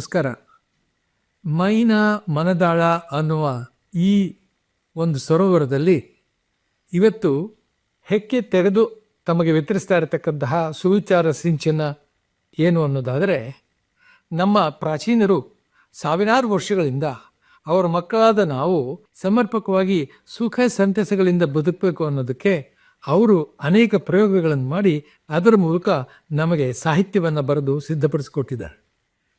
ನಮಸ್ಕಾರ. ಮೈನ ಮನದಾಳ ಅನ್ನುವ ಈ ಒಂದು ಸರೋವರದಲ್ಲಿ ಇವತ್ತು ಹೆಕ್ಕೆ ತೆರೆದು ತಮಗೆ ವಿತರಿಸ್ತಾ ಇರತಕ್ಕಂತಹ ಸುವಿಚಾರ ಸಿಂಚನ ಏನು ಅನ್ನೋದಾದರೆ, ನಮ್ಮ ಪ್ರಾಚೀನರು ಸಾವಿರಾರು ವರ್ಷಗಳಿಂದ ಅವರ ಮಕ್ಕಳಾದ ನಾವು ಸಮರ್ಪಕವಾಗಿ ಸುಖ ಸಂತಸಗಳಿಂದ ಬದುಕಬೇಕು ಅನ್ನೋದಕ್ಕೆ ಅವರು ಅನೇಕ ಪ್ರಯೋಗಗಳನ್ನು ಮಾಡಿ ಅದರ ಮೂಲಕ ನಮಗೆ ಸಾಹಿತ್ಯವನ್ನು ಬರೆದು ಸಿದ್ಧಪಡಿಸಿಕೊಟ್ಟಿದ್ದಾರೆ.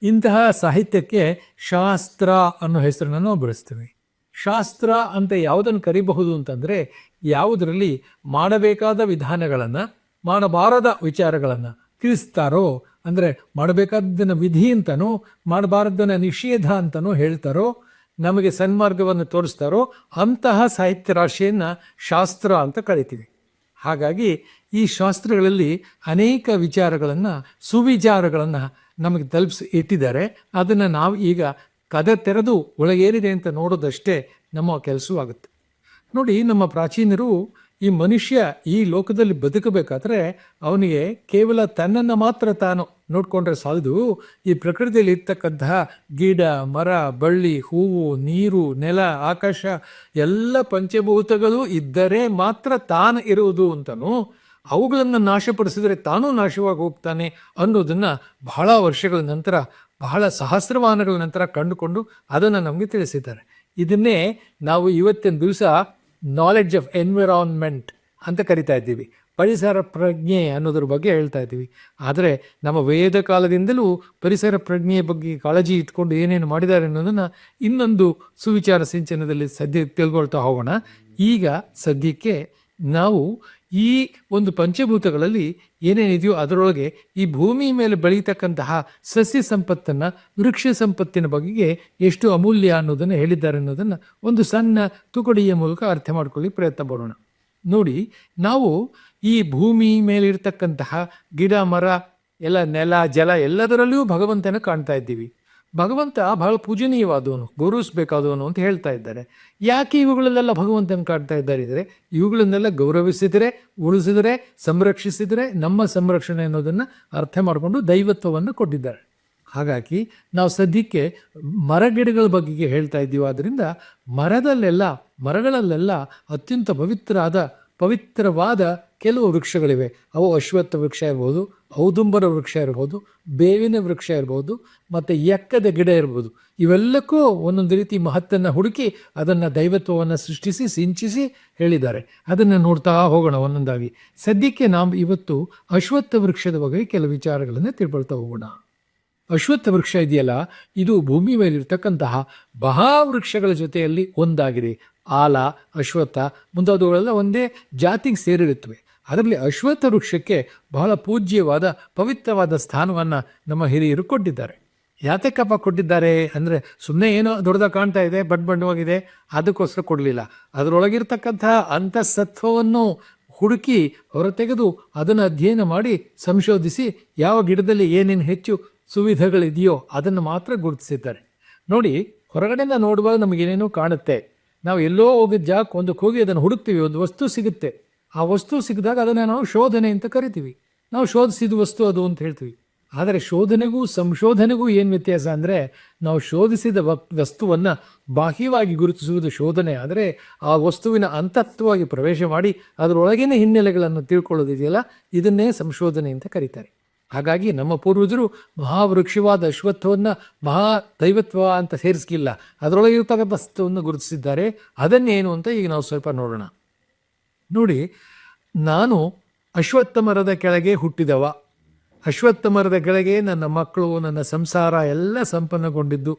ಇಂತಹ ಸಾಹಿತ್ಯಕ್ಕೆ ಶಾಸ್ತ್ರ ಅನ್ನೋ ಹೆಸರನ್ನು ನಾವು ಬಳಸ್ತೀವಿ. ಶಾಸ್ತ್ರ ಅಂತ ಯಾವುದನ್ನು ಕರಿಬಹುದು ಅಂತಂದರೆ ಯಾವುದರಲ್ಲಿ ಮಾಡಬೇಕಾದ ವಿಧಾನಗಳನ್ನು, ಮಾಡಬಾರದ ವಿಚಾರಗಳನ್ನು ತಿಳಿಸ್ತಾರೋ, ಅಂದರೆ ಮಾಡಬೇಕಾದ್ದನ್ನು ವಿಧಿ ಅಂತನೋ ಮಾಡಬಾರದನ್ನು ನಿಷೇಧ ಅಂತನೋ ಹೇಳ್ತಾರೋ, ನಮಗೆ ಸನ್ಮಾರ್ಗವನ್ನು ತೋರಿಸ್ತಾರೋ, ಅಂತಹ ಸಾಹಿತ್ಯ ರಾಶಿಯನ್ನು ಶಾಸ್ತ್ರ ಅಂತ ಕರಿತೀವಿ. ಹಾಗಾಗಿ ಈ ಶಾಸ್ತ್ರಗಳಲ್ಲಿ ಅನೇಕ ವಿಚಾರಗಳನ್ನು, ಸುವಿಚಾರಗಳನ್ನು ನಮಗೆ ತಲುಪಿಸಿ ಇಟ್ಟಿದ್ದಾರೆ. ಅದನ್ನು ನಾವು ಈಗ ಕದ ತೆರೆದು ಒಳಗೇರಿದೆ ಅಂತ ನೋಡೋದಷ್ಟೇ ನಮ್ಮ ಕೆಲಸವಾಗುತ್ತೆ ನೋಡಿ, ನಮ್ಮ ಪ್ರಾಚೀನರು ಈ ಮನುಷ್ಯ ಈ ಲೋಕದಲ್ಲಿ ಬದುಕಬೇಕಾದ್ರೆ ಅವನಿಗೆ ಕೇವಲ ತನ್ನನ್ನು ಮಾತ್ರ ತಾನು ನೋಡಿಕೊಂಡ್ರೆ ಸಾಲದು. ಈ ಪ್ರಕೃತಿಯಲ್ಲಿ ಇರ್ತಕ್ಕಂತಹ ಗಿಡ, ಮರ, ಬಳ್ಳಿ, ಹೂವು, ನೀರು, ನೆಲ, ಆಕಾಶ, ಎಲ್ಲ ಪಂಚಭೂತಗಳು ಇದ್ದರೆ ಮಾತ್ರ ತಾನು ಇರುವುದು ಅಂತನೂ ಅವುಗಳನ್ನು ನಾಶಪಡಿಸಿದರೆ ತಾನೂ ನಾಶವಾಗಿ ಹೋಗ್ತಾನೆ ಅನ್ನೋದನ್ನು ಬಹಳ ವರ್ಷಗಳ ನಂತರ, ಬಹಳ ಸಹಸ್ರಮಾನಗಳ ನಂತರ ಕಂಡುಕೊಂಡು ಅದನ್ನು ನಮಗೆ ತಿಳಿಸಿದ್ದಾರೆ. ಇದನ್ನೇ ನಾವು ಇವತ್ತಿನ ದಿವಸ ನಾಲೆಡ್ಜ್ ಆಫ್ ಎನ್ವಿರಾನ್ಮೆಂಟ್ ಅಂತ ಕರಿತಾ ಇದ್ದೀವಿ. ಪರಿಸರ ಪ್ರಜ್ಞೆ ಅನ್ನೋದ್ರ ಬಗ್ಗೆ ಹೇಳ್ತಾ ಇದ್ದೀವಿ. ಆದರೆ ನಮ್ಮ ವೇದ ಕಾಲದಿಂದಲೂ ಪರಿಸರ ಪ್ರಜ್ಞೆಯ ಬಗ್ಗೆ ಕಾಳಜಿ ಇಟ್ಕೊಂಡು ಏನೇನು ಮಾಡಿದ್ದಾರೆ ಅನ್ನೋದನ್ನು ಇನ್ನೊಂದು ಸುವಿಚಾರ ಸಿಂಚನದಲ್ಲಿ ಸದ್ಯ ತಿಳ್ಕೊಳ್ತಾ ಹೋಗೋಣ. ಈಗ ಸದ್ಯಕ್ಕೆ ನಾವು ಈ ಒಂದು ಪಂಚಭೂತಗಳಲ್ಲಿ ಏನೇನಿದೆಯೋ ಅದರೊಳಗೆ ಈ ಭೂಮಿ ಮೇಲೆ ಬೆಳೀತಕ್ಕಂತಹ ಸಸ್ಯ ಸಂಪತ್ತನ್ನು, ವೃಕ್ಷ ಸಂಪತ್ತಿನ ಬಗೆಗೆ ಎಷ್ಟು ಅಮೂಲ್ಯ ಅನ್ನೋದನ್ನು ಹೇಳಿದ್ದಾರೆ ಅನ್ನೋದನ್ನು ಒಂದು ಸಣ್ಣ ತುಕಡಿಯ ಮೂಲಕ ಅರ್ಥ ಮಾಡ್ಕೊಳ್ಳಿ, ಪ್ರಯತ್ನ ಪಡೋಣ ನೋಡಿ, ನಾವು ಈ ಭೂಮಿ ಮೇಲಿರ್ತಕ್ಕಂತಹ ಗಿಡ, ಮರ, ಎಲ್ಲ ನೆಲ, ಜಲ ಎಲ್ಲದರಲ್ಲಿಯೂ ಭಗವಂತನ ಕಾಣ್ತಾ ಇದ್ದೀವಿ. ಭಗವಂತ ಬಹಳ ಪೂಜನೀಯವಾದವನು, ಗೌರವಿಸಬೇಕಾದವನು ಅಂತ ಹೇಳ್ತಾ ಇದ್ದಾರೆ. ಯಾಕೆ ಇವುಗಳಲ್ಲೆಲ್ಲ ಭಗವಂತನ ಕಾಡ್ತಾ ಇದ್ದಾರೆ ಇದ್ರೆ ಇವುಗಳನ್ನೆಲ್ಲ ಗೌರವಿಸಿದರೆ, ಉಳಿಸಿದರೆ, ಸಂರಕ್ಷಿಸಿದರೆ, ನಮ್ಮ ಸಂರಕ್ಷಣೆ ಅನ್ನೋದನ್ನು ಅರ್ಥ ಮಾಡಿಕೊಂಡು ದೈವತ್ವವನ್ನು ಕೊಟ್ಟಿದ್ದಾರೆ. ಹಾಗಾಗಿ ನಾವು ಸದ್ಯಕ್ಕೆ ಮರಗಿಡಗಳ ಬಗ್ಗೆ ಹೇಳ್ತಾ ಇದ್ದೀವಿ. ಆದ್ದರಿಂದ ಮರದಲ್ಲೆಲ್ಲ, ಮರಗಳಲ್ಲೆಲ್ಲ ಅತ್ಯಂತ ಪವಿತ್ರವಾದ ಪವಿತ್ರವಾದ ಕೆಲವು ವೃಕ್ಷಗಳಿವೆ. ಅವು ಅಶ್ವತ್ಥ ವೃಕ್ಷ ಇರ್ಬೋದು, ಔದುಂಬರ ವೃಕ್ಷ ಇರ್ಬೋದು, ಬೇವಿನ ವೃಕ್ಷ ಇರ್ಬೋದು, ಮತ್ತು ಎಕ್ಕದ ಗಿಡ ಇರ್ಬೋದು. ಇವೆಲ್ಲಕ್ಕೂ ಒಂದೊಂದು ರೀತಿ ಮಹತ್ತನ್ನು ಹುಡುಕಿ ಅದನ್ನು ದೈವತ್ವವನ್ನು ಸೃಷ್ಟಿಸಿ, ಸಿಂಚಿಸಿ ಹೇಳಿದ್ದಾರೆ. ಅದನ್ನು ನೋಡ್ತಾ ಹೋಗೋಣ ಒಂದೊಂದಾಗಿ. ಸದ್ಯಕ್ಕೆ ನಾವು ಇವತ್ತು ಅಶ್ವತ್ಥ ವೃಕ್ಷದ ಬಗ್ಗೆ ಕೆಲವು ವಿಚಾರಗಳನ್ನು ತಿಳ್ಕೊಳ್ತಾ ಹೋಗೋಣ. ಅಶ್ವತ್ಥ ವೃಕ್ಷ ಇದೆಯಲ್ಲ, ಇದು ಭೂಮಿ ಮೇಲಿರ್ತಕ್ಕಂತಹ ಮಹಾವೃಕ್ಷಗಳ ಜೊತೆಯಲ್ಲಿ ಒಂದಾಗಿದೆ. ಆಲ, ಅಶ್ವತ್ಥ ಮುಂತಾದವುಗಳೆಲ್ಲ ಒಂದೇ ಜಾತಿಗೆ ಸೇರಿರುತ್ತವೆ. ಅದರಲ್ಲಿ ಅಶ್ವತ್ಥ ವೃಕ್ಷಕ್ಕೆ ಬಹಳ ಪೂಜ್ಯವಾದ, ಪವಿತ್ರವಾದ ಸ್ಥಾನವನ್ನು ನಮ್ಮ ಹಿರಿಯರು ಕೊಟ್ಟಿದ್ದಾರೆ. ಯಾತಕ್ಕಪ್ಪ ಕೊಟ್ಟಿದ್ದಾರೆ ಅಂದರೆ ಸುಮ್ಮನೆ ಏನೋ ದೊಡ್ಡದಾಗಿ ಕಾಣ್ತಾ ಇದೆ ಬಡ್ ಬಣ್ಣವಾಗಿದೆ, ಅದಕ್ಕೋಸ್ಕರ ಕೊಡಲಿಲ್ಲ. ಅದರೊಳಗಿರ್ತಕ್ಕಂಥ ಅಂತಸತ್ವವನ್ನು ಹುಡುಕಿ ಹೊರತೆಗೆದು ಅದನ್ನು ಅಧ್ಯಯನ ಮಾಡಿ ಸಂಶೋಧಿಸಿ ಯಾವ ಗಿಡದಲ್ಲಿ ಏನೇನು ಹೆಚ್ಚು ಸುವಿಧೆಗಳಿದೆಯೋ ಅದನ್ನು ಮಾತ್ರ ಗುರುತಿಸಿದ್ದಾರೆ. ನೋಡಿ, ಹೊರಗಡೆಯಿಂದ ನೋಡುವಾಗ ನಮಗೇನೇನೋ ಕಾಣುತ್ತೆ. ನಾವು ಎಲ್ಲೋ ಹೋಗಿದ್ದ ಜಾಕ್ ಒಂದು ಕೂಗಿ ಅದನ್ನು ಹುಡುಕ್ತೀವಿ, ಒಂದು ವಸ್ತು ಸಿಗುತ್ತೆ. ಆ ವಸ್ತು ಸಿಕ್ಕಿದಾಗ ಅದನ್ನು ನಾವು ಶೋಧನೆ ಅಂತ ಕರಿತೀವಿ. ನಾವು ಶೋಧಿಸಿದ ವಸ್ತು ಅದು ಅಂತ ಹೇಳ್ತೀವಿ. ಆದರೆ ಶೋಧನೆಗೂ ಸಂಶೋಧನೆಗೂ ಏನು ವ್ಯತ್ಯಾಸ ಅಂದರೆ ನಾವು ಶೋಧಿಸಿದ ವಸ್ತುವನ್ನು ಬಾಹ್ಯವಾಗಿ ಗುರುತಿಸುವುದು ಶೋಧನೆ. ಆದರೆ ಆ ವಸ್ತುವಿನ ಅಂತತ್ವವಾಗಿ ಪ್ರವೇಶ ಮಾಡಿ ಅದರೊಳಗಿನ ಹಿನ್ನೆಲೆಗಳನ್ನು ತಿಳ್ಕೊಳ್ಳೋದಿದೆಯಲ್ಲ, ಇದನ್ನೇ ಸಂಶೋಧನೆ ಅಂತ ಕರೀತಾರೆ. ಹಾಗಾಗಿ ನಮ್ಮ ಪೂರ್ವಜರು ಮಹಾವೃಕ್ಷವಾದ ಅಶ್ವತ್ವವನ್ನು ಮಹಾ ದೈವತ್ವ ಅಂತ ಅದರೊಳಗೆ ಅದರೊಳಗಿರ್ತಕ್ಕಂಥ ವಸ್ತುವನ್ನು ಗುರುತಿಸಿದ್ದಾರೆ. ಅದನ್ನೇನು ಅಂತ ಈಗ ನಾವು ಸ್ವಲ್ಪ ನೋಡೋಣ. ನೋಡಿ, ನಾನು ಅಶ್ವತ್ಥ ಮರದ ಕೆಳಗೆ ಹುಟ್ಟಿದವ. ಅಶ್ವತ್ಥ ಮರದ ಕೆಳಗೆ ನನ್ನ ಮಕ್ಕಳು, ನನ್ನ ಸಂಸಾರ ಎಲ್ಲ ಸಂಪನ್ನಗೊಂಡಿದ್ದು.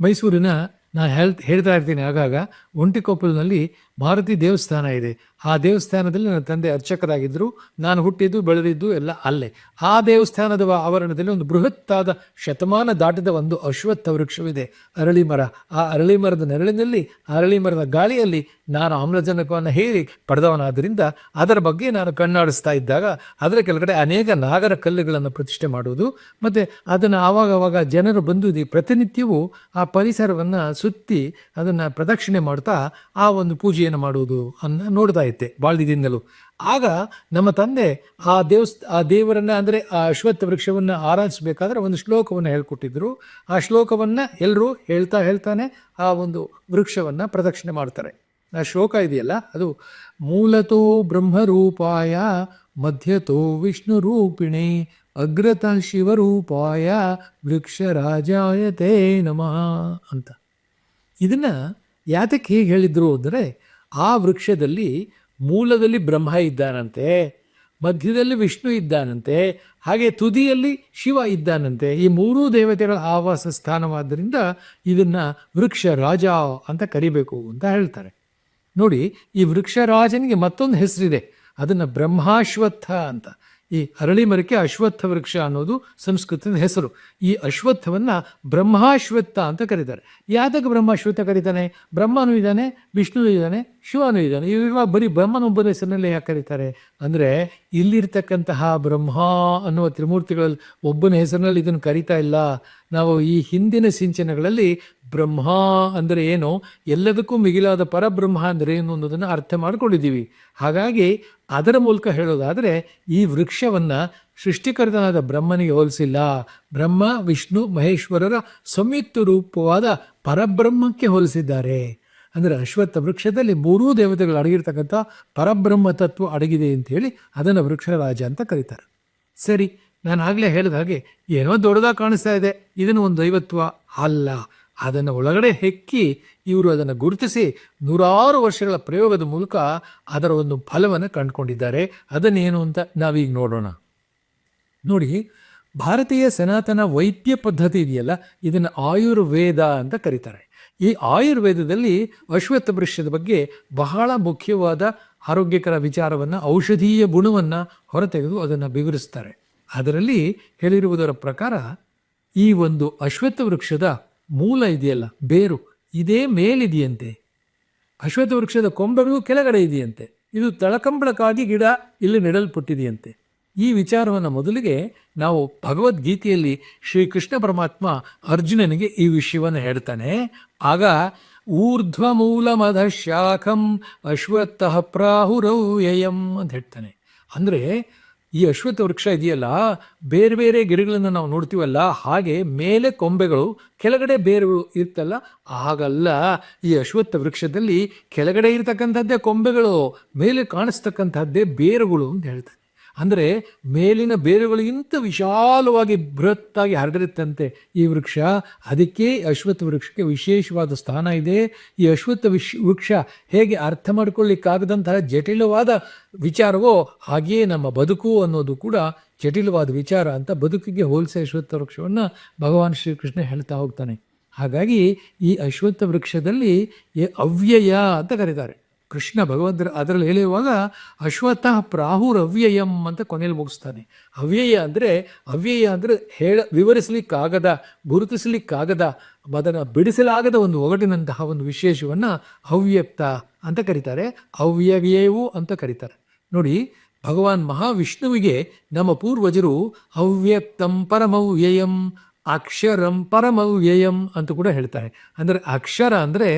ಮೈಸೂರಿನ ನಾನು ಹೇಳ್ ಹೇಳ್ತಾ ಇರ್ತೀನಿ ಆಗಾಗ ಒಂಟಿಕೊಪ್ಪಲಿನಲ್ಲಿ ಮಾರುತಿ ದೇವಸ್ಥಾನ ಇದೆ. ಆ ದೇವಸ್ಥಾನದಲ್ಲಿ ನನ್ನ ತಂದೆ ಅರ್ಚಕರಾಗಿದ್ದರು. ನಾನು ಹುಟ್ಟಿದ್ದು, ಬೆಳೆದಿದ್ದು ಎಲ್ಲ ಅಲ್ಲೇ. ಆ ದೇವಸ್ಥಾನದ ಆವರಣದಲ್ಲಿ ಒಂದು ಬೃಹತ್ತಾದ ಶತಮಾನ ದಾಟಿದ ಒಂದು ಅಶ್ವತ್ಥ ವೃಕ್ಷವಿದೆ. ಅರಳಿ ಮರ. ಆ ಅರಳಿ ಮರದ ನೆರಳಿನಲ್ಲಿ ಅರಳಿ ಮರದ ಗಾಳಿಯಲ್ಲಿ ನಾನು ಆಮ್ಲಜನಕವನ್ನು ಹೇರಿ ಪಡೆದವನಾದ್ದರಿಂದ ಅದರ ಬಗ್ಗೆ ನಾನು ಕಣ್ಣಾಡಿಸ್ತಾ ಇದ್ದಾಗ ಅದರ ಕೆಳಗಡೆ ಅನೇಕ ನಾಗರ ಕಲ್ಲುಗಳನ್ನು ಪ್ರತಿಷ್ಠೆ ಮಾಡುವುದು. ಮತ್ತು ಅದನ್ನು ಆವಾಗವಾಗ ಆವಾಗ ಜನರು ಬಂದು ಪ್ರತಿನಿತ್ಯವೂ ಆ ಪರಿಸರವನ್ನು ಸುತ್ತಿ ಅದನ್ನು ಪ್ರದಕ್ಷಿಣೆ ಮಾಡ್ತಾ ಆ ಒಂದು ಪೂಜೆಯನ್ನು ಮಾಡುವುದು ಅನ್ನ ನೋಡ್ತಾ ಭಾಳ ದಿನದಿಂದಲೂ ಆಗ ನಮ್ಮ ತಂದೆ ಆ ದೇವಸ್ಥ ಆ ದೇವರನ್ನು ಅಂದರೆ ಆ ಅಶ್ವತ್ಥ ವೃಕ್ಷವನ್ನು ಆರಾಧಿಸಬೇಕಾದ್ರೆ ಒಂದು ಶ್ಲೋಕವನ್ನು ಹೇಳ್ಕೊಟ್ಟಿದ್ರು. ಆ ಶ್ಲೋಕವನ್ನು ಎಲ್ಲರೂ ಹೇಳ್ತಾ ಹೇಳ್ತಾನೆ ಆ ಒಂದು ವೃಕ್ಷವನ್ನು ಪ್ರದಕ್ಷಿಣೆ ಮಾಡ್ತಾರೆ. ಆ ಶ್ಲೋಕ ಇದೆಯಲ್ಲ, ಅದು ಮೂಲತೋ ಬ್ರಹ್ಮರೂಪಾಯ, ಮಧ್ಯತೋ ವಿಷ್ಣು ರೂಪಿಣಿ ಅಗ್ರತ ಶಿವರೂಪಾಯ, ವೃಕ್ಷರಾಜಾಯತೆ ನಮಃ ಅಂತ. ಇದನ್ನ ಯಾತಕ್ಕೆ ಹೀಗೆ ಹೇಳಿದರು ಅಂದರೆ ಆ ವೃಕ್ಷದಲ್ಲಿ ಮೂಲದಲ್ಲಿ ಬ್ರಹ್ಮ ಇದ್ದಾನಂತೆ, ಮಧ್ಯದಲ್ಲಿ ವಿಷ್ಣು ಇದ್ದಾನಂತೆ, ಹಾಗೆ ತುದಿಯಲ್ಲಿ ಶಿವ ಇದ್ದಾನಂತೆ. ಈ ಮೂರೂ ದೇವತೆಗಳ ಆವಾಸ ಸ್ಥಾನವಾದ್ದರಿಂದ ಇದನ್ನು ವೃಕ್ಷ ರಾಜ ಅಂತ ಕರಿಬೇಕು ಅಂತ ಹೇಳ್ತಾರೆ. ನೋಡಿ, ಈ ವೃಕ್ಷರಾಜನಿಗೆ ಮತ್ತೊಂದು ಹೆಸರಿದೆ. ಅದನ್ನು ಬ್ರಹ್ಮಾಶ್ವತ್ಥ ಅಂತ. ಈ ಅರಳಿ ಮರಕ್ಕೆ ಅಶ್ವತ್ಥ ವೃಕ್ಷ ಅನ್ನೋದು ಸಂಸ್ಕೃತದ ಹೆಸರು. ಈ ಅಶ್ವತ್ಥವನ್ನು ಬ್ರಹ್ಮಾಶ್ವತ್ಥ ಅಂತ ಕರೀತಾರೆ. ಯಾತಕ್ಕೆ ಬ್ರಹ್ಮಾಶ್ವತ್ಥ ಕರೀತಾನೆ? ಬ್ರಹ್ಮನೂ ಇದ್ದಾನೆ ವಿಷ್ಣುನೂ ಇದ್ದಾನೆ ಶಿವನೂ ಇದ್ದಾನೆ. ಇವಾಗ ಬರೀ ಬ್ರಹ್ಮನೊಬ್ಬನ ಹೆಸರಿನಲ್ಲಿ ಯಾಕೆ ಕರೀತಾರೆ? ಅಂದರೆ ಇಲ್ಲಿರ್ತಕ್ಕಂತಹ ಬ್ರಹ್ಮ ಅನ್ನುವ ತ್ರಿಮೂರ್ತಿಗಳಲ್ಲಿ ಒಬ್ಬನ ಹೆಸರಿನಲ್ಲಿ ಇದನ್ನು ಕರಿತಾ ಇಲ್ಲ. ನಾವು ಈ ಹಿಂದಿನ ಸಿಂಚನಗಳಲ್ಲಿ ಬ್ರಹ್ಮ ಅಂದರೆ ಏನು? ಎಲ್ಲದಕ್ಕೂ ಮಿಗಿಲಾದ ಪರಬ್ರಹ್ಮ ಅಂದರೆ ಏನು ಅನ್ನೋದನ್ನು ಅರ್ಥ ಮಾಡಿಕೊಂಡಿದ್ದೀವಿ. ಹಾಗಾಗಿ ಅದರ ಮೂಲಕ ಹೇಳೋದಾದರೆ ಈ ವೃಕ್ಷವನ್ನು ಸೃಷ್ಟಿಕರ್ತನಾದ ಬ್ರಹ್ಮನಿಗೆ ಹೋಲಿಸಿಲ್ಲ. ಬ್ರಹ್ಮ, ವಿಷ್ಣು, ಮಹೇಶ್ವರರ ಸಂಯುಕ್ತ ರೂಪವಾದ ಪರಬ್ರಹ್ಮಕ್ಕೆ ಹೋಲಿಸಿದ್ದಾರೆ. ಅಂದರೆ ಅಶ್ವತ್ಥ ವೃಕ್ಷದಲ್ಲಿ ಮೂರೂ ದೇವತೆಗಳು ಅಡಗಿರ್ತಕ್ಕಂಥ ಪರಬ್ರಹ್ಮ ತತ್ವ ಅಡಗಿದೆ ಅಂತೇಳಿ ಅದನ್ನು ವೃಕ್ಷರಾಜ ಅಂತ ಕರೀತಾರೆ. ಸರಿ, ನಾನು ಆಗಲೇ ಹೇಳಿದ ಹಾಗೆ ಏನೋ ದೊಡ್ಡದಾಗಿ ಕಾಣಿಸ್ತಾ ಇದೆ. ಇದನ್ನು ಒಂದು ದೈವತ್ವ ಅಲ್ಲ. ಅದನ್ನು ಒಳಗಡೆ ಹೆಕ್ಕಿ ಇವರು ಅದನ್ನು ಗುರುತಿಸಿ ನೂರಾರು ವರ್ಷಗಳ ಪ್ರಯೋಗದ ಮೂಲಕ ಅದರ ಒಂದು ಫಲವನ್ನು ಕಂಡುಕೊಂಡಿದ್ದಾರೆ. ಅದನ್ನೇನು ಅಂತ ನಾವೀಗ ನೋಡೋಣ. ನೋಡಿ, ಭಾರತೀಯ ಸನಾತನ ವೈದ್ಯ ಪದ್ಧತಿ ಇದೆಯಲ್ಲ, ಇದನ್ನು ಆಯುರ್ವೇದ ಅಂತ ಕರೀತಾರೆ. ಈ ಆಯುರ್ವೇದದಲ್ಲಿ ಅಶ್ವತ್ಥ ವೃಕ್ಷದ ಬಗ್ಗೆ ಬಹಳ ಮುಖ್ಯವಾದ ಆರೋಗ್ಯಕರ ವಿಚಾರವನ್ನು ಔಷಧೀಯ ಗುಣವನ್ನು ಹೊರತೆಗೆದು ಅದನ್ನು ವಿವರಿಸ್ತಾರೆ ಅದರಲ್ಲಿ ಹೇಳಿರುವುದರ ಪ್ರಕಾರ ಈ ಒಂದು ಅಶ್ವತ್ಥ ವೃಕ್ಷದ ಮೂಲ ಇದೆಯಲ್ಲ, ಬೇರು, ಇದೇ ಮೇಲಿದೆಯಂತೆ. ಅಶ್ವತ್ಥ ವೃಕ್ಷದ ಕೊಂಬೆಗಳು ಕೆಳಗಡೆ ಇದೆಯಂತೆ. ಇದು ತಳಕಂಬಳಕ್ಕಾಗಿ ಗಿಡ ಇಲ್ಲಿ ನೆಡಲ್ಪಟ್ಟಿದೆಯಂತೆ. ಈ ವಿಚಾರವನ್ನು ಮೊದಲಿಗೆ ನಾವು ಭಗವದ್ಗೀತೆಯಲ್ಲಿ ಶ್ರೀಕೃಷ್ಣ ಪರಮಾತ್ಮ ಅರ್ಜುನನಿಗೆ ಈ ವಿಷಯವನ್ನು ಹೇಳ್ತಾನೆ. ಆಗ ಊರ್ಧ್ವ ಮೂಲ ಮಧ ಶಾಖಂ ಅಶ್ವತ್ಥ ಪ್ರಾಹುರವ್ಯಯಂ ಅಂತ ಹೇಳ್ತಾನೆ. ಅಂದರೆ ಈ ಅಶ್ವತ್ಥ ವೃಕ್ಷ ಇದೆಯಲ್ಲ, ಬೇರೆ ಬೇರೆ ಗಿಡಗಳನ್ನು ನಾವು ನೋಡ್ತೀವಲ್ಲ, ಹಾಗೆ ಮೇಲೆ ಕೊಂಬೆಗಳು, ಕೆಳಗಡೆ ಬೇರುಗಳು ಇರ್ತಲ್ಲ, ಹಾಗಲ್ಲ ಈ ಅಶ್ವತ್ಥ ವೃಕ್ಷದಲ್ಲಿ ಕೆಳಗಡೆ ಇರತಕ್ಕಂಥದ್ದೇ ಕೊಂಬೆಗಳು, ಮೇಲೆ ಕಾಣಿಸ್ತಕ್ಕಂಥದ್ದೇ ಬೇರುಗಳು ಅಂತ ಹೇಳ್ತಾರೆ ಅಂದರೆ ಮೇಲಿನ ಬೇರುಗಳಿಗಿಂತ ವಿಶಾಲವಾಗಿ ಬೃಹತ್ತಾಗಿ ಹರಡಿರುತ್ತಂತೆ ಈ ವೃಕ್ಷ, ಅದಕ್ಕೆ ಅಶ್ವತ್ಥ ವೃಕ್ಷಕ್ಕೆ ವಿಶೇಷವಾದ ಸ್ಥಾನ ಇದೆ. ಈ ಅಶ್ವತ್ಥ ವಿಶ್, ವೃಕ್ಷ ಹೇಗೆ ಅರ್ಥ ಮಾಡ್ಕೊಳ್ಳಿಕ್ಕಾಗದಂತಹ ಜಟಿಲವಾದ ವಿಚಾರವೋ ಹಾಗೆಯೇ ನಮ್ಮ ಬದುಕು ಅನ್ನೋದು ಕೂಡ ಜಟಿಲವಾದ ವಿಚಾರ ಅಂತ ಬದುಕಿಗೆ ಹೋಲಿಸಿ ಅಶ್ವತ್ಥ ವೃಕ್ಷವನ್ನು ಭಗವಾನ್ ಶ್ರೀಕೃಷ್ಣ ಹೇಳ್ತಾ ಹೋಗ್ತಾನೆ. ಹಾಗಾಗಿ ಈ ಅಶ್ವತ್ಥ ವೃಕ್ಷದಲ್ಲಿ ಅವ್ಯಯ ಅಂತ ಕರೀತಾರೆ. ಕೃಷ್ಣ ಭಗವಂತರ ಅದರಲ್ಲಿ ಹೇಳುವಾಗ ಅಶ್ವತ್ಥ ಪ್ರಾಹುರವ್ಯಯಂ ಅಂತ ಕೊನೆಯಲ್ಲಿ ಮುಗಿಸ್ತಾನೆ. ಅವ್ಯಯ ಅಂದರೆ ಅವ್ಯಯ ಅಂದರೆ ಹೇಳ, ವಿವರಿಸಲಿಕ್ಕಾಗದ, ಗುರುತಿಸಲಿಕ್ಕಾಗದ, ಅದನ್ನು ಬಿಡಿಸಲಾಗದ ಒಂದು ಒಗಟಿನಂತಹ ಒಂದು ವಿಶೇಷವನ್ನು ಅವ್ಯಕ್ತ ಅಂತ ಕರೀತಾರೆ. ಅವ್ಯವ್ಯಯವು ಅಂತ ಕರೀತಾರೆ. ನೋಡಿ, ಭಗವಾನ್ ಮಹಾವಿಷ್ಣುವಿಗೆ ನಮ್ಮ ಪೂರ್ವಜರು ಅವ್ಯಕ್ತಂ ಪರಮವ್ಯಯಂ, ಅಕ್ಷರಂ ಪರಮವ್ಯಯಂ ಅಂತ ಕೂಡ ಹೇಳ್ತಾರೆ. ಅಂದರೆ ಅಕ್ಷರ ಅಂದರೆ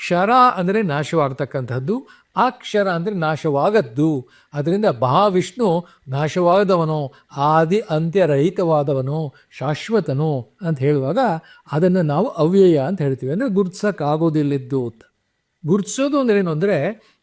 ಕ್ಷರ ಅಂದರೆ ನಾಶವಾಗತಕ್ಕಂಥದ್ದು ಅಕ್ಷರ ಅಂದರೆ ನಾಶವಾಗದ್ದು. ಅದರಿಂದ ಮಹಾವಿಷ್ಣು ನಾಶವಾಗದವನು ಆದಿ ಅಂತ್ಯರಹಿತವಾದವನು, ಶಾಶ್ವತನು ಅಂತ ಹೇಳುವಾಗ ಅದನ್ನು ನಾವು ಅವ್ಯಯ ಅಂತ ಹೇಳ್ತೀವಿ. ಅಂದರೆ ಗುರುತಿಸೋಕ್ಕಾಗೋದಿಲ್ಲಿದ್ದು ಅಂತ ಗುರುತಿಸೋದು ಅಂದ್ರೇನು ಅಂದರೆ,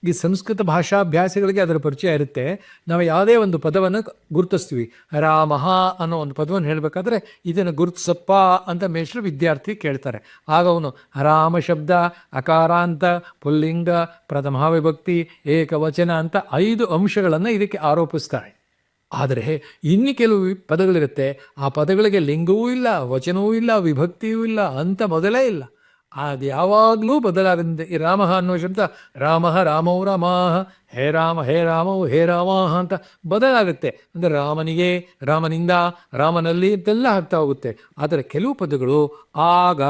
ಈ ಸಂಸ್ಕೃತ ಭಾಷಾಭ್ಯಾಸಗಳಿಗೆ ಅದರ ಪರಿಚಯ ಇರುತ್ತೆ. ನಾವು ಯಾವುದೇ ಒಂದು ಪದವನ್ನು ಗುರುತಿಸ್ತೀವಿ. ರಾಮಃ ಅನ್ನೋ ಒಂದು ಪದವನ್ನು ಹೇಳಬೇಕಾದ್ರೆ, ಇದನ್ನು ಗುರುತಿಸಪ್ಪ ಅಂತ ಮೇಷರು ವಿದ್ಯಾರ್ಥಿ ಕೇಳ್ತಾರೆ. ಆಗ ಅವನು ರಾಮ ಶಬ್ದ, ಅಕಾರಾಂತ, ಪುಲ್ಲಿಂಗ, ಪ್ರಥಮ ವಿಭಕ್ತಿ, ಏಕವಚನ ಅಂತ ಐದು ಅಂಶಗಳನ್ನು ಇದಕ್ಕೆ ಆರೋಪಿಸ್ತಾರೆ. ಆದರೆ ಇನ್ನು ಕೆಲವು ಪದಗಳಿರುತ್ತೆ. ಆ ಪದಗಳಿಗೆ ಲಿಂಗವೂ ಇಲ್ಲ, ವಚನವೂ ಇಲ್ಲ, ವಿಭಕ್ತಿಯೂ ಇಲ್ಲ, ಅಂತ ಮೊದಲೇ ಇಲ್ಲ. ಅದು ಯಾವಾಗಲೂ ಬದಲಾಗದಂತೆ ಈ ರಾಮ ಅನ್ನೋ ಶಬ್ದ ರಾಮ ರಾಮೋ ರಾಮ ಹೇ ರಾಮ, ಹೇ ರಾಮೋ, ಹೇ ರಾಮ ಅಂತ ಬದಲಾಗುತ್ತೆ. ಅಂದರೆ ರಾಮನಿಗೆ ರಾಮನಿಂದ ರಾಮನಲ್ಲಿ ಅಂತೆಲ್ಲ ಆಗ್ತಾ ಹೋಗುತ್ತೆ. ಆದರೆ ಕೆಲವು ಪದಗಳು ಆಗ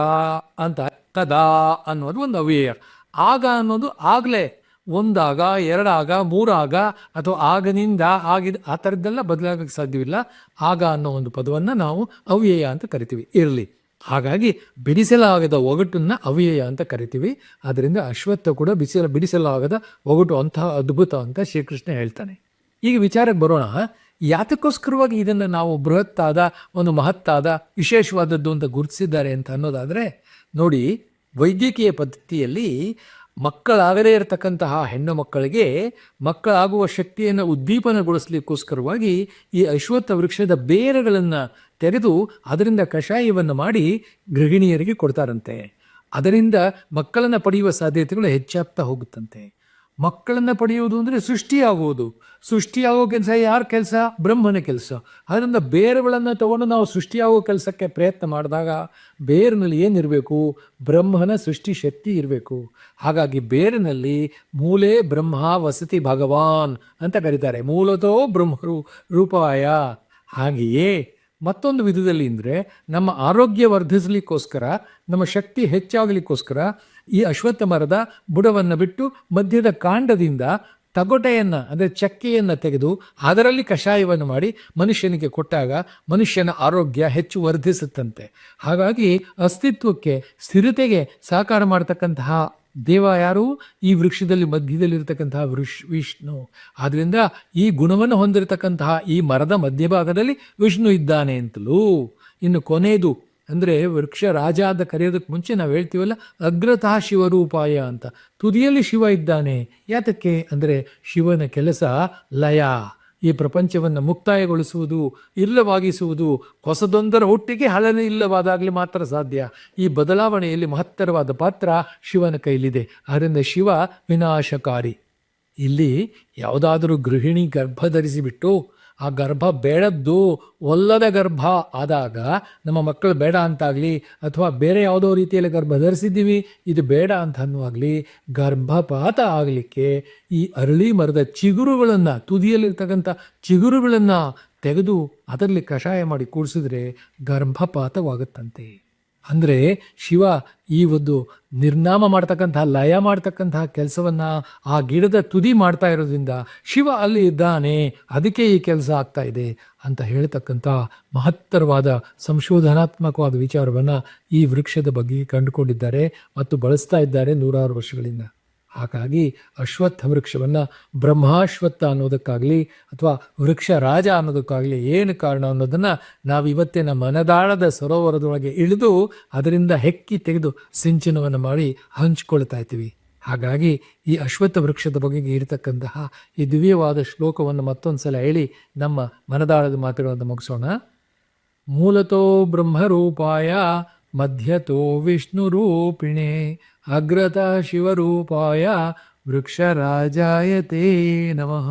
ಅಂತ ಕದಾ ಅನ್ನೋದು ಒಂದು ಅವ್ಯಯ. ಆಗ ಅನ್ನೋದು ಆಗಲೇ ಒಂದಾಗ, ಎರಡಾಗ, ಮೂರಾಗ ಅಥವಾ ಆಗನಿಂದ ಆಗಿದ ಆ ಥರದ್ದೆಲ್ಲ ಬದಲಾಗಕ್ಕೆ ಸಾಧ್ಯವಿಲ್ಲ. ಆಗ ಅನ್ನೋ ಒಂದು ಪದವನ್ನು ನಾವು ಅವ್ಯಯ ಅಂತ ಕರಿತೀವಿ. ಇರಲಿ. ಹಾಗಾಗಿ ಬಿಡಿಸಲಾಗದ ಒಗಟನ್ನು ಅವ್ಯಯ ಅಂತ ಕರಿತೀವಿ. ಅದರಿಂದ ಅಶ್ವತ್ಥ ಕೂಡ ಬಿಸಿಲ, ಬಿಡಿಸಲಾಗದ ಒಗಟು ಅಂತಹ ಅದ್ಭುತ ಅಂತ ಶ್ರೀಕೃಷ್ಣ ಹೇಳ್ತಾನೆ. ಈಗ ವಿಚಾರಕ್ಕೆ ಬರೋಣ. ಯಾತಕ್ಕೋಸ್ಕರವಾಗಿ ಇದನ್ನು ನಾವು ಬೃಹತ್ತಾದ, ಒಂದು ಮಹತ್ತಾದ, ವಿಶೇಷವಾದದ್ದು ಅಂತ ಗುರುತಿಸಿದ್ದಾರೆ ಅಂತ ಅನ್ನೋದಾದರೆ ನೋಡಿ, ವೈದ್ಯಕೀಯ ಪದ್ಧತಿಯಲ್ಲಿ ಮಕ್ಕಳಾಗದೇ ಇರತಕ್ಕಂತಹ ಹೆಣ್ಣು ಮಕ್ಕಳಿಗೆ ಮಕ್ಕಳಾಗುವ ಶಕ್ತಿಯನ್ನು ಉದ್ದೀಪನಗೊಳಿಸಲಿಕ್ಕೋಸ್ಕರವಾಗಿ ಈ ಅಶ್ವತ್ಥ ವೃಕ್ಷದ ಬೇರುಗಳನ್ನು ತೆರೆದು ಅದರಿಂದ ಕಷಾಯವನ್ನು ಮಾಡಿ ಗೃಹಿಣಿಯರಿಗೆ ಕೊಡ್ತಾರಂತೆ. ಅದರಿಂದ ಮಕ್ಕಳನ್ನು ಪಡೆಯುವ ಸಾಧ್ಯತೆಗಳು ಹೆಚ್ಚಾಗ್ತಾ ಹೋಗುತ್ತಂತೆ. ಮಕ್ಕಳನ್ನು ಪಡೆಯುವುದು ಅಂದರೆ ಸೃಷ್ಟಿಯಾಗುವುದು. ಸೃಷ್ಟಿಯಾಗೋ ಕೆಲಸ ಯಾರ ಕೆಲಸ? ಬ್ರಹ್ಮನ ಕೆಲಸ. ಅದರಿಂದ ಬೇರುಗಳನ್ನು ತಗೊಂಡು ನಾವು ಸೃಷ್ಟಿಯಾಗೋ ಕೆಲಸಕ್ಕೆ ಪ್ರಯತ್ನ ಮಾಡಿದಾಗ ಬೇರಿನಲ್ಲಿ ಏನಿರಬೇಕು? ಬ್ರಹ್ಮನ ಸೃಷ್ಟಿ ಶಕ್ತಿ ಇರಬೇಕು. ಹಾಗಾಗಿ ಬೇರಿನಲ್ಲಿ ಮೂಲೆ ಬ್ರಹ್ಮ ವಸತಿ ಭಗವಾನ್ ಅಂತ ಕರೀತಾರೆ. ಮೂಲತೋ ಬ್ರಹ್ಮರು ರೂಪಾಯ. ಹಾಗೆಯೇ ಮತ್ತೊಂದು ವಿಧದಲ್ಲಿ ಅಂದರೆ ನಮ್ಮ ಆರೋಗ್ಯ ವರ್ಧಿಸಲಿಕ್ಕೋಸ್ಕರ, ನಮ್ಮ ಶಕ್ತಿ ಹೆಚ್ಚಾಗಲಿಕ್ಕೋಸ್ಕರ ಈ ಅಶ್ವತ್ಥ ಮರದ ಬುಡವನ್ನು ಬಿಟ್ಟು ಮಧ್ಯದ ಕಾಂಡದಿಂದ ತಗೊಟೆಯನ್ನು, ಅಂದರೆ ಚಕ್ಕೆಯನ್ನು ತೆಗೆದು ಅದರಲ್ಲಿ ಕಷಾಯವನ್ನು ಮಾಡಿ ಮನುಷ್ಯನಿಗೆ ಕೊಟ್ಟಾಗ ಮನುಷ್ಯನ ಆರೋಗ್ಯ ಹೆಚ್ಚು ವರ್ಧಿಸುತ್ತಂತೆ. ಹಾಗಾಗಿ ಅಸ್ತಿತ್ವಕ್ಕೆ, ಸ್ಥಿರತೆಗೆ ಸಹಕಾರ ಮಾಡತಕ್ಕಂತಹ ದೇವ ಯಾರು? ಈ ವೃಕ್ಷದಲ್ಲಿ ಮಧ್ಯದಲ್ಲಿರ್ತಕ್ಕಂತಹ ವೃಷ್, ವಿಷ್ಣು. ಆದ್ದರಿಂದ ಈ ಗುಣವನ್ನು ಹೊಂದಿರತಕ್ಕಂತಹ ಈ ಮರದ ಮಧ್ಯಭಾಗದಲ್ಲಿ ವಿಷ್ಣು ಇದ್ದಾನೆ ಅಂತಲೂ. ಇನ್ನು ಕೊನೆಯದು ಅಂದರೆ ವೃಕ್ಷ ರಾಜ ಅಂತ ಕರೆಯೋದಕ್ಕೆ ಮುಂಚೆ ನಾವು ಹೇಳ್ತೀವಲ್ಲ, ಅಗ್ರತಃ ಶಿವರೂಪಾಯ ಅಂತ. ತುದಿಯಲ್ಲಿ ಶಿವ ಇದ್ದಾನೆ. ಯಾತಕ್ಕೆ? ಅಂದರೆ ಶಿವನ ಕೆಲಸ ಲಯ. ಈ ಪ್ರಪಂಚವನ್ನು ಮುಕ್ತಾಯಗೊಳಿಸುವುದು, ಇಲ್ಲವಾಗಿಸುವುದು, ಹೊಸದೊಂದರ ಒಟ್ಟಿಗೆ ಹಲನೆ ಇಲ್ಲವಾದಾಗಲಿ ಮಾತ್ರ ಸಾಧ್ಯ. ಈ ಬದಲಾವಣೆಯಲ್ಲಿ ಮಹತ್ತರವಾದ ಪಾತ್ರ ಶಿವನ ಕೈಲಿದೆ. ಆದ್ದರಿಂದ ಶಿವ ವಿನಾಶಕಾರಿ. ಇಲ್ಲಿ ಯಾವುದಾದರೂ ಗೃಹಿಣಿ ಗರ್ಭ ಧರಿಸಿಬಿಟ್ಟು ಆ ಗರ್ಭ ಬೇಡದ್ದು ಒಲ್ಲದ ಗರ್ಭ ಆದಾಗ ನಮ್ಮ ಮಕ್ಕಳು ಬೇಡ ಅಂತಾಗಲಿ ಅಥವಾ ಬೇರೆ ಯಾವುದೋ ರೀತಿಯಲ್ಲಿ ಗರ್ಭ ಧರಿಸಿದ್ದೀವಿ, ಇದು ಬೇಡ ಅಂತ ಅನ್ನುವಾಗಲಿ ಗರ್ಭಪಾತ ಆಗಲಿಕ್ಕೆ ಈ ಅರಳಿ ಮರದ ಚಿಗುರುಗಳನ್ನು, ತುದಿಯಲ್ಲಿರ್ತಕ್ಕಂಥ ಚಿಗುರುಗಳನ್ನು ತೆಗೆದು ಅದರಲ್ಲಿ ಕಷಾಯ ಮಾಡಿ ಕೂಡಿಸಿದ್ರೆ ಗರ್ಭಪಾತವಾಗುತ್ತಂತೆ. ಅಂದರೆ ಶಿವ ಈ ಒಂದು ನಿರ್ನಾಮ ಮಾಡ್ತಕ್ಕಂತಹ ಲಯ ಮಾಡ್ತಕ್ಕಂತಹ ಕೆಲಸವನ್ನು ಆ ಗಿಡದ ತುದಿ ಮಾಡ್ತಾ ಇರೋದ್ರಿಂದ ಶಿವ ಅಲ್ಲಿ ಇದ್ದಾನೆ, ಅದಕ್ಕೆ ಈ ಕೆಲಸ ಆಗ್ತಾ ಇದೆ ಅಂತ ಹೇಳ್ತಕ್ಕಂಥ ಮಹತ್ತರವಾದ ಸಂಶೋಧನಾತ್ಮಕವಾದ ವಿಚಾರವನ್ನು ಈ ವೃಕ್ಷದ ಬಗ್ಗೆ ಕಂಡುಕೊಂಡಿದ್ದಾರೆ ಮತ್ತು ಬಳಸ್ತಾ ಇದ್ದಾರೆ ನೂರಾರು ವರ್ಷಗಳಿಂದ. ಹಾಗಾಗಿ ಅಶ್ವತ್ಥ ವೃಕ್ಷವನ್ನು ಬ್ರಹ್ಮಾಶ್ವತ್ಥ ಅನ್ನೋದಕ್ಕಾಗಲಿ ಅಥವಾ ವೃಕ್ಷ ರಾಜ ಅನ್ನೋದಕ್ಕಾಗಲಿ ಏನು ಕಾರಣ ಅನ್ನೋದನ್ನು ನಾವು ಇವತ್ತಿನ ಮನದಾಳದ ಸರೋವರದೊಳಗೆ ಇಳಿದು ಅದರಿಂದ ಹೆಕ್ಕಿ ತೆಗೆದು ಸಿಂಚನವನ್ನು ಮಾಡಿ ಹಂಚಿಕೊಳ್ತಾ ಇದ್ದೀವಿ. ಹಾಗಾಗಿ ಈ ಅಶ್ವತ್ಥ ವೃಕ್ಷದ ಬಗೆಗೆ ಇರತಕ್ಕಂತಹ ಈ ದಿವ್ಯವಾದ ಶ್ಲೋಕವನ್ನು ಮತ್ತೊಂದು ಸಲ ಹೇಳಿ ನಮ್ಮ ಮನದಾಳದ ಮಾತುಗಳನ್ನು ಮುಗಿಸೋಣ. ಮೂಲತೋ ಬ್ರಹ್ಮರೂಪಾಯ ಮಧ್ಯತೋ ವಿಷ್ಣುರೂಪಿಣೆ ಅಗ್ರತ ಶಿವರೂಪಾಯ ವೃಕ್ಷರಾಜಾಯ ತೇ ನಮಃ